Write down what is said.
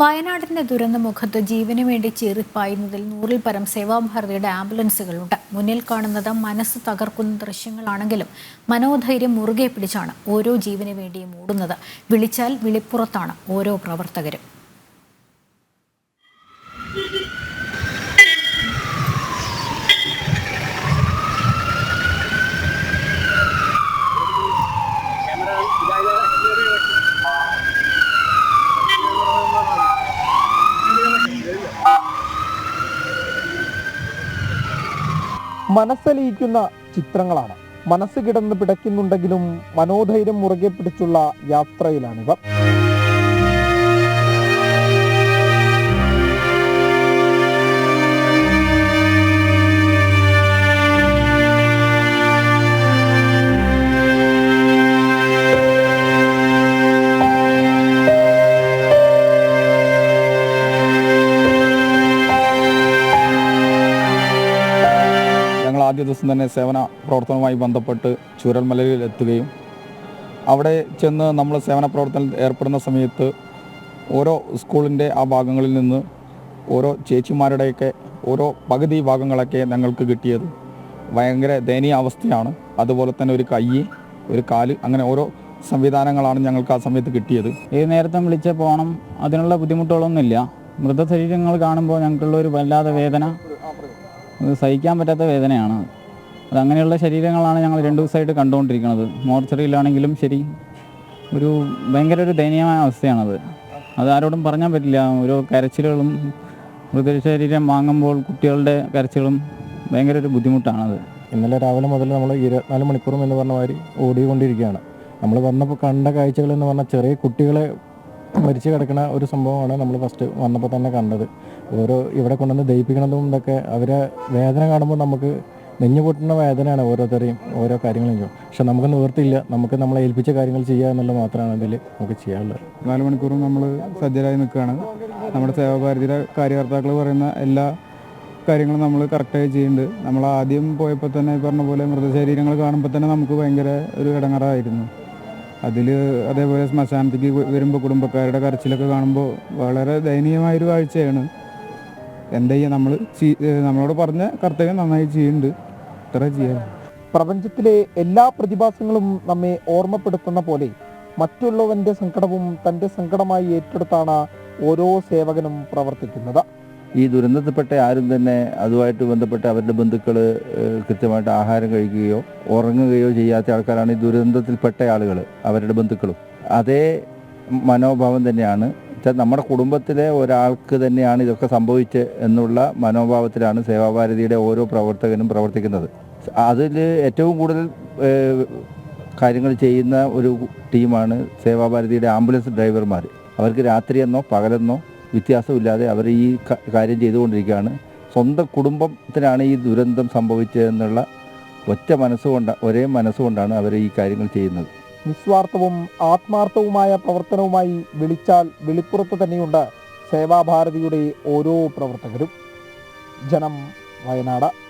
വയനാടിന്റെ ദുരന്ത മുഖത്ത് ജീവന് വേണ്ടി ചീറിപ്പായുന്നതിൽ നൂറിൽ പരം സേവാഭാരതിയുടെ ആംബുലൻസുകളുണ്ട്. മുന്നിൽ കാണുന്നത് മനസ്സ് തകർക്കുന്ന ദൃശ്യങ്ങളാണെങ്കിലും മനോധൈര്യം മുറുകെ പിടിച്ചാണ് ഓരോ ജീവന് വേണ്ടിയും ഓടുന്നത്. വിളിച്ചാൽ വിളിപ്പുറത്താണ് ഓരോ പ്രവർത്തകരും. മനസ്സലിയിക്കുന്ന ചിത്രങ്ങളാണ്. മനസ്സ് കിടന്ന് പിടയ്ക്കുന്നുണ്ടെങ്കിലും മനോധൈര്യം മുറുകെ പിടിച്ചുള്ള യാത്രയിലാണിവർ. ദിവസം തന്നെ സേവന പ്രവർത്തനവുമായി ബന്ധപ്പെട്ട് ചുരൽമലയിൽ എത്തുകയും അവിടെ ചെന്ന് നമ്മൾ സേവന പ്രവർത്തനത്തിൽ ഏർപ്പെടുന്ന സമയത്ത് ഓരോ സ്കൂളിന്റെ ആ ഭാഗങ്ങളിൽ നിന്ന് ഓരോ ചേച്ചിമാരുടെയൊക്കെ ഓരോ പകുതി ഭാഗങ്ങളൊക്കെ ഞങ്ങൾക്ക് കിട്ടിയത് ഭയങ്കര ദയനീയ അവസ്ഥയാണ്. അതുപോലെ തന്നെ ഒരു കൈ ഒരു കാൽ അങ്ങനെ ഓരോ സംവിധാനങ്ങളാണ് ഞങ്ങൾക്ക് ആ സമയത്ത് കിട്ടിയത്. ഏത് നേരത്തെ വിളിച്ച പോകണം അതിനുള്ള ബുദ്ധിമുട്ടുകളൊന്നുമില്ല. മൃതശരീരങ്ങൾ കാണുമ്പോൾ ഞങ്ങൾക്കുള്ള ഒരു വല്ലാതെ വേദന. സഹിക്കാൻ പറ്റാത്ത വേദനയാണ്. അത് അങ്ങനെയുള്ള ശരീരങ്ങളാണ് ഞങ്ങൾ രണ്ട് ദിവസമായിട്ട് കണ്ടുകൊണ്ടിരിക്കുന്നത്. മോർച്ചറിയിലാണെങ്കിലും ശരി ഒരു ഭയങ്കര ഒരു ദയനീയമായ അവസ്ഥയാണത്. അത് ആരോടും പറഞ്ഞാൻ പറ്റില്ല. ഓരോ കരച്ചിലുകളും മൃതശരീരം വാങ്ങുമ്പോൾ കുട്ടികളുടെ കരച്ചിലും ഭയങ്കര ഒരു ബുദ്ധിമുട്ടാണത്. ഇന്നലെ രാവിലെ മുതൽ നമ്മൾ ഇരുപത്തിനാല് മണിക്കൂറും എന്ന് പറഞ്ഞ മാതിരി ഓടിക്കൊണ്ടിരിക്കുകയാണ്. നമ്മൾ വന്നപ്പോൾ കണ്ട കാഴ്ചകൾ എന്ന് പറഞ്ഞാൽ ചെറിയ കുട്ടികളെ മരിച്ചു കിടക്കുന്ന ഒരു സംഭവമാണ് നമ്മൾ ഫസ്റ്റ് വന്നപ്പോൾ തന്നെ കണ്ടത്. ഓരോ ഇവിടെ കൊണ്ടുവന്ന് ദയിപ്പിക്കണതും ഇതൊക്കെ അവരെ വേദന കാണുമ്പോൾ നമുക്ക് നെഞ്ഞു പൊട്ടുന്ന വേദനയാണ് ഓരോരുത്തരെയും ഓരോ കാര്യങ്ങളും പക്ഷെ നമുക്ക് നിവൃത്തിയില്ല. നമുക്ക് നമ്മളെ ഏൽപ്പിച്ച കാര്യങ്ങൾ ചെയ്യുക എന്നുള്ളത് മാത്രമാണ് ഇതിൽ നമുക്ക് ചെയ്യാനുള്ളത്. നാല് മണിക്കൂറും നമ്മൾ സജ്ജരായി നിൽക്കുകയാണ്. നമ്മുടെ സേവാഭാരതിയുടെ കാര്യകർത്താക്കൾ പറയുന്ന എല്ലാ കാര്യങ്ങളും നമ്മൾ കറക്റ്റായി ചെയ്യുന്നുണ്ട്. നമ്മൾ ആദ്യം പോയപ്പോൾ തന്നെ പറഞ്ഞ പോലെ മൃതശരീരങ്ങൾ കാണുമ്പോൾ തന്നെ നമുക്ക് ഭയങ്കര ഒരു ഇടങ്ങറായിരുന്നു. അതിൽ അതേപോലെ ശ്മശാനത്തേക്ക് വരുമ്പോൾ കുടുംബക്കാരുടെ കരച്ചിലൊക്കെ കാണുമ്പോൾ വളരെ ദയനീയമായൊരു കാഴ്ചയാണ്. എന്താ ചെയ്യുക? നമ്മൾ നമ്മളോട് പറഞ്ഞ കർത്തവ്യം നന്നായി ചെയ്യുന്നുണ്ട്. ഇത്ര ചെയ്യാം പ്രപഞ്ചത്തിലെ എല്ലാ പ്രതിഭാസങ്ങളും നമ്മെ ഓർമ്മപ്പെടുത്തുന്ന പോലെ മറ്റുള്ളവന്റെ സങ്കടവും തന്റെ സങ്കടമായി ഏറ്റെടുത്താണ് ഓരോ സേവകനും പ്രവർത്തിക്കുന്നത്. ഈ ദുരന്തത്തിൽപ്പെട്ട ആരും തന്നെ അതുമായിട്ട് ബന്ധപ്പെട്ട് അവരുടെ ബന്ധുക്കൾ കൃത്യമായിട്ട് ആഹാരം കഴിക്കുകയോ ഉറങ്ങുകയോ ചെയ്യാത്ത ആൾക്കാരാണ് ഈ ദുരന്തത്തിൽപ്പെട്ട ആളുകൾ അവരുടെ ബന്ധുക്കളും. അതേ മനോഭാവം തന്നെയാണ് നമ്മുടെ കുടുംബത്തിലെ ഒരാൾക്ക് തന്നെയാണ് ഇതൊക്കെ സംഭവിച്ച് എന്നുള്ള മനോഭാവത്തിലാണ് സേവാഭാരതിയുടെ ഓരോ പ്രവർത്തകനും പ്രവർത്തിക്കുന്നത്. അതിൽ ഏറ്റവും കൂടുതൽ കാര്യങ്ങൾ ചെയ്യുന്ന ഒരു ടീമാണ് സേവാഭാരതിയുടെ ആംബുലൻസ് ഡ്രൈവർമാർ. അവർക്ക് രാത്രിയെന്നോ പകലെന്നോ വ്യത്യാസമില്ലാതെ അവർ ഈ കാര്യം ചെയ്തുകൊണ്ടിരിക്കുകയാണ്. സ്വന്തം കുടുംബത്തിനാണ് ഈ ദുരന്തം സംഭവിച്ചതെന്നുള്ള ഒറ്റ മനസ്സുകൊണ്ട് ഒരേ മനസ്സുകൊണ്ടാണ് അവർ ഈ കാര്യങ്ങൾ ചെയ്യുന്നത്. നിസ്വാർത്ഥവും ആത്മാർത്ഥവുമായ പ്രവർത്തനവുമായി വിളിച്ചാൽ വെളിപ്പുറത്ത് തന്നെയുണ്ട് സേവാഭാരതിയുടെ ഓരോ പ്രവർത്തകരും. ജനം വയനാട്.